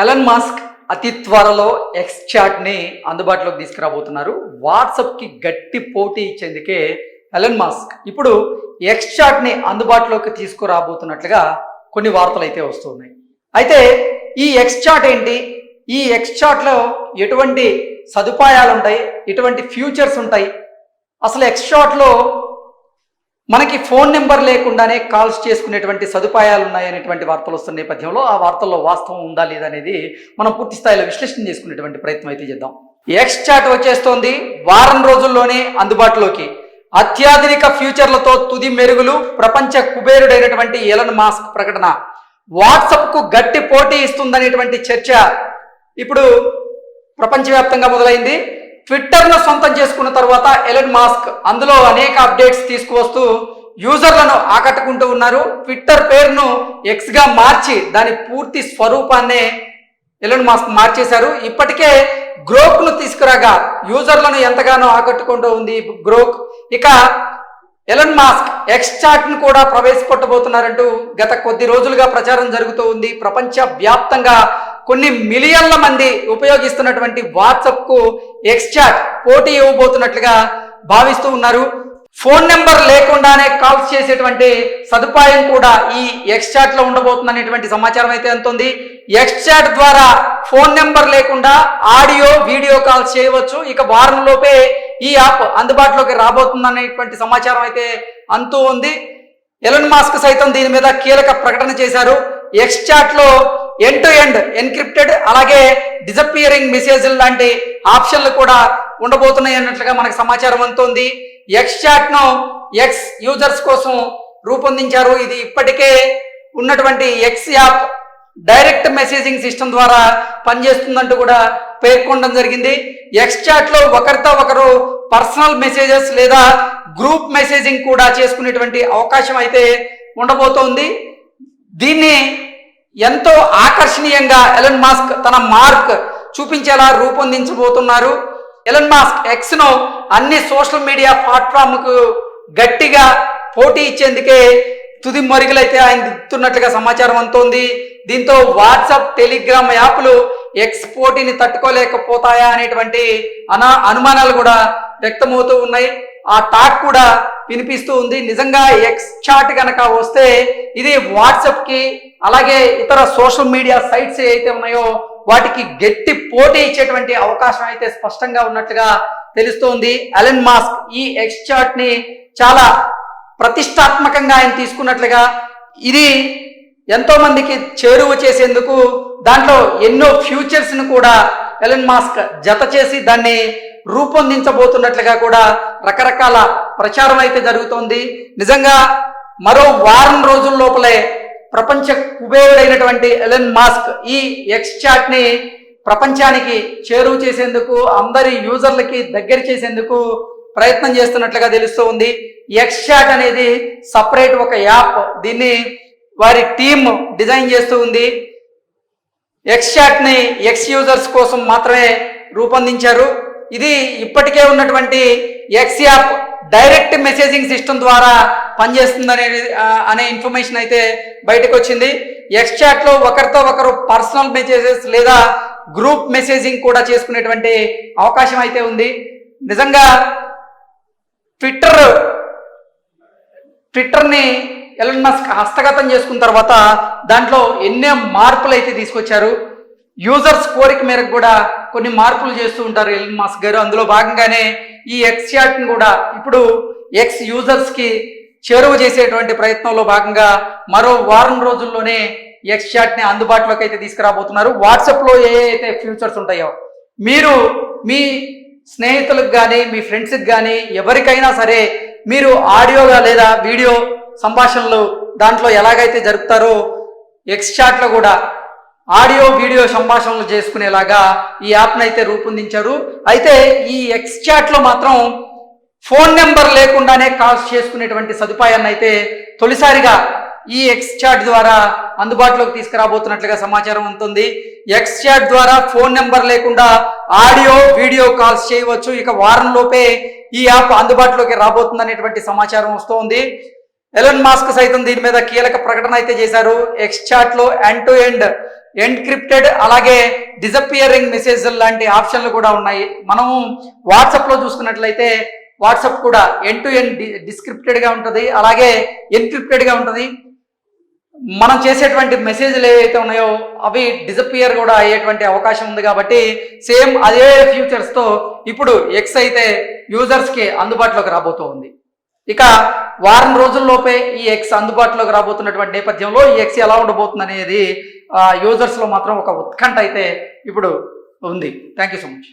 Elon Musk అతి త్వరలో X చాట్ని అందుబాటులోకి తీసుకురాబోతున్నారు. వాట్సప్కి గట్టి పోటీ ఇచ్చేందుకే ఎలన్ మాస్క్ ఇప్పుడు ఎక్స్ చాట్ని అందుబాటులోకి తీసుకురాబోతున్నట్లుగా కొన్ని వార్తలు అయితే వస్తున్నాయి. అయితే ఈ ఎక్స్ చాట్ ఏంటి? ఈ ఎక్స్ చాట్లో ఎటువంటి సదుపాయాలు ఉంటాయి ఎటువంటి ఫ్యూచర్స్ ఉంటాయి? అసలు ఎక్స్ చాట్లో మనకి ఫోన్ నెంబర్ లేకుండానే కాల్స్ చేసుకునేటువంటి సదుపాయాలు ఉన్నాయనేటువంటి వార్తలు వస్తున్న నేపథ్యంలో ఆ వార్తల్లో వాస్తవం ఉందా లేదా అనేది మనం పూర్తి స్థాయిలో విశ్లేషణ చేసుకునేటువంటి ప్రయత్నం అయితే చేద్దాం. ఎక్స్ చాట్ వచ్చేస్తోంది. వారం రోజుల్లోనే అందుబాటులోకి. అత్యాధునిక ఫ్యూచర్లతో తుది మెరుగులు ప్రపంచ కుబేరుడైనటువంటి ఎలన్ మాస్క్ ప్రకటన. వాట్సప్కు గట్టి పోటీ ఇస్తుందనేటువంటి చర్చ. ఇప్పుడు ప్రపంచవ్యాప్తంగా మొదలైంది. ట్విట్టర్ను సొంతం చేసుకున్న తర్వాత ఎలన్ మాస్క్ అందులో అనేక అప్డేట్స్ తీసుకువస్తూ యూజర్లను ఆకట్టుకుంటూ ఉన్నారు. ట్విట్టర్ పేరును ఎక్స్గా మార్చి దాని పూర్తి స్వరూపాన్నే ఎలన్ మాస్క్ మార్చేశారు. ఇప్పటికే గ్రోక్ను తీసుకురాగా యూజర్లను ఎంతగానో ఆకట్టుకుంటూ ఉంది గ్రోక్. ఇక ఎలన్ మాస్క్ ఎక్స్ చాట్ కూడా ప్రవేశపెట్టబోతున్నారంటూ గత కొద్ది రోజులుగా ప్రచారం జరుగుతూ ఉంది. ప్రపంచ వ్యాప్తంగా కొన్ని మిలియన్ల మంది ఉపయోగిస్తున్నటువంటి వాట్సప్కు ఎక్స్చాట్ పోటీ ఇవ్వబోతున్నట్లుగా భావిస్తూ ఉన్నారు. ఫోన్ నెంబర్ లేకుండానే కాల్స్ చేసేటువంటి సదుపాయం కూడా ఈ ఎక్స్చాట్లో లో ఉండబోతుందనేటువంటి సమాచారం అయితే అందుతుంది. ఎక్స్చాట్ ద్వారా ఫోన్ నెంబర్ లేకుండా ఆడియో వీడియో కాల్స్ చేయవచ్చు. ఇక వారం లోపే ఈ యాప్ అందుబాటులోకి రాబోతుందనేటువంటి సమాచారం అయితే అంతూ ఉంది. ఎలన్ మాస్క్ సైతం దీని మీద కీలక ప్రకటన చేశారు. ఎక్స్చాట్లో ఎండ్ టు ఎండ్ ఎన్క్రిప్టెడ్ అలాగే డిజపియరింగ్ మెసేజ్లు లాంటి ఆప్షన్లు కూడా ఉండబోతున్నాయి అన్నట్లుగా మనకు సమాచారం అందుతోంది. ఎక్స్ చాట్ను ఎక్స్ యూజర్స్ కోసం రూపొందించారు. ఇది ఇప్పటికే ఉన్నటువంటి X app direct messaging system ద్వారా పనిచేస్తుందంటూ కూడా పేర్కొనడం జరిగింది. ఎక్స్ చాట్లో ఒకరితో ఒకరు పర్సనల్ మెసేజెస్ లేదా గ్రూప్ మెసేజింగ్ కూడా చేసుకునేటువంటి అవకాశం అయితే ఉండబోతోంది. దీన్ని ఎంతో ఆకర్షణీయంగా ఎలన్ మాస్క్ తన మార్క్ చూపించేలా రూపొందించబోతున్నారు. ఎలన్ మాస్క్ ఎక్స్ను అన్ని సోషల్ మీడియా ప్లాట్ఫామ్కు గట్టిగా పోటీ ఇచ్చేందుకే తుది మరుగులైతే ఆయన దిద్దుతున్నట్లుగా సమాచారం అంతోంది దీంతో వాట్సాప్ టెలిగ్రామ్ యాప్లు ఎక్స్ పోటీని తట్టుకోలేకపోతాయా అనేటువంటి అనా అనుమానాలు కూడా వ్యక్తమవుతూ ఉన్నాయి. ఆ టాక్ కూడా వినిపిస్తూ ఉంది. నిజంగా ఎక్స్ చాట్ కనుక వస్తే ఇది వాట్సాప్కి అలాగే ఇతర సోషల్ మీడియా సైట్స్ ఏవైతే ఉన్నాయో వాటికి గట్టి పోటీ ఇచ్చేటువంటి అవకాశం అయితే స్పష్టంగా ఉన్నట్లుగా తెలుస్తోంది. అలెన్ మాస్క్ ఈ ఎక్స్ చాట్ని చాలా ప్రతిష్టాత్మకంగా ఆయన తీసుకున్నట్లుగా ఇది ఎంతో మందికి చేరువ చేసేందుకు దాంట్లో ఎన్నో ఫ్యూచర్స్ను కూడా ఎలన్ మాస్క్ జత చేసి దాన్ని రూపొందించబోతున్నట్లుగా కూడా రకరకాల ప్రచారం అయితే జరుగుతోంది. నిజంగా మరో వారం రోజుల లోపలే ప్రపంచ కుబేరుడైనటువంటి ఎలన్ మాస్క్ ఈ ఎక్స్ చాట్ని ప్రపంచానికి చేరువ చేసేందుకు అందరి యూజర్లకి దగ్గర చేసేందుకు ప్రయత్నం చేస్తున్నట్లుగా తెలుస్తూ ఉంది. ఎక్స్ చాట్ అనేది సపరేట్ ఒక యాప్. దీన్ని వారి టీమ్ డిజైన్ చేస్తూ ఉంది. ఎక్స్ చాట్ని ఎక్స్ యూజర్స్ కోసం మాత్రమే రూపొందించారు. ఇది ఇప్పటికే ఉన్నటువంటి X app direct messaging system ద్వారా పనిచేస్తుందనే అనే ఇన్ఫర్మేషన్ అయితే బయటకు వచ్చింది ఎక్స్ ఒకరితో ఒకరు పర్సనల్ మెసేజెస్ లేదా గ్రూప్ మెసేజింగ్ కూడా చేసుకునేటువంటి అవకాశం అయితే ఉంది. నిజంగా ట్విట్టర్ ట్విట్టర్ని ఎలన్ మస్క్ హస్తగతం చేసుకున్న తర్వాత దాంట్లో ఎన్నో మార్పులు అయితే తీసుకొచ్చారు. యూజర్స్ కోరిక మేరకు కూడా కొన్ని మార్పులు చేస్తూ ఉంటారు ఎలన్ మస్క్ గారు. అందులో భాగంగానే ఈ ఎక్స్ చాట్ని కూడా ఇప్పుడు ఎక్స్ యూజర్స్కి చేరువ చేసేటువంటి ప్రయత్నంలో భాగంగా మరో వారం రోజుల్లోనే ఎక్స్ చాట్ని అందుబాటులోకి అయితే తీసుకురాబోతున్నారు. వాట్సాప్లో ఏ అయితే ఫ్యూచర్స్ ఉంటాయో మీరు మీ స్నేహితులకు కానీ మీ ఫ్రెండ్స్కి కానీ ఎవరికైనా సరే మీరు ఆడియోగా లేదా వీడియో సంభాషణలు దాంట్లో ఎలాగైతే జరుపుతారో ఎక్స్ చాట్లో కూడా ఆడియో వీడియో సంభాషణలు చేసుకునేలాగా ఈ యాప్ను అయితే రూపొందించారు. అయితే ఈ ఎక్స్ చాట్లో మాత్రం ఫోన్ నెంబర్ లేకుండానే కాల్స్ చేసుకునేటువంటి సదుపాయాన్ని అయితే తొలిసారిగా ఈ ఎక్స్ చాట్ ద్వారా అందుబాటులోకి తీసుకురాబోతున్నట్లుగా సమాచారం ఉంటుంది. ఎక్స్ చాట్ ద్వారా ఫోన్ నెంబర్ లేకుండా ఆడియో వీడియో కాల్స్ చేయవచ్చు. ఇక వారం లోపే ఈ యాప్ అందుబాటులోకి రాబోతుందనేటువంటి సమాచారం వస్తోంది ఎలన్ మాస్క్ సైతం దీని మీద కీలక ప్రకటన అయితే చేశారు. ఎక్స్ చాట్లో ఎండ్ టు ఎండ్ ఎన్క్రిప్టెడ్ అలాగే డిజపియరింగ్ మెసేజ్ లాంటి ఆప్షన్లు కూడా ఉన్నాయి. మనము వాట్సాప్లో చూసుకున్నట్లయితే వాట్సాప్ కూడా ఎన్ టు ఎన్ డిస్క్రిప్టెడ్గా ఉంటుంది. అలాగే ఎన్క్రిప్టెడ్గా ఉంటుంది. మనం చేసేటువంటి మెసేజ్లు ఏవైతే ఉన్నాయో అవి డిజపియర్ కూడా అయ్యేటువంటి అవకాశం ఉంది కాబట్టి సేమ్ అదే ఫ్యూచర్స్తో ఇప్పుడు ఎక్స్ అయితే యూజర్స్కి అందుబాటులోకి రాబోతూ ఉంది ఇక వారం రోజుల్లోపే ఈ ఎక్స్ అందుబాటులోకి రాబోతున్నటువంటి నేపథ్యంలో ఈ ఎక్స్ ఎలా ఉండబోతుంది అనేది యూజర్స్లో మాత్రం ఒక ఉత్కంఠ అయితే ఇప్పుడు ఉంది. Thank you so much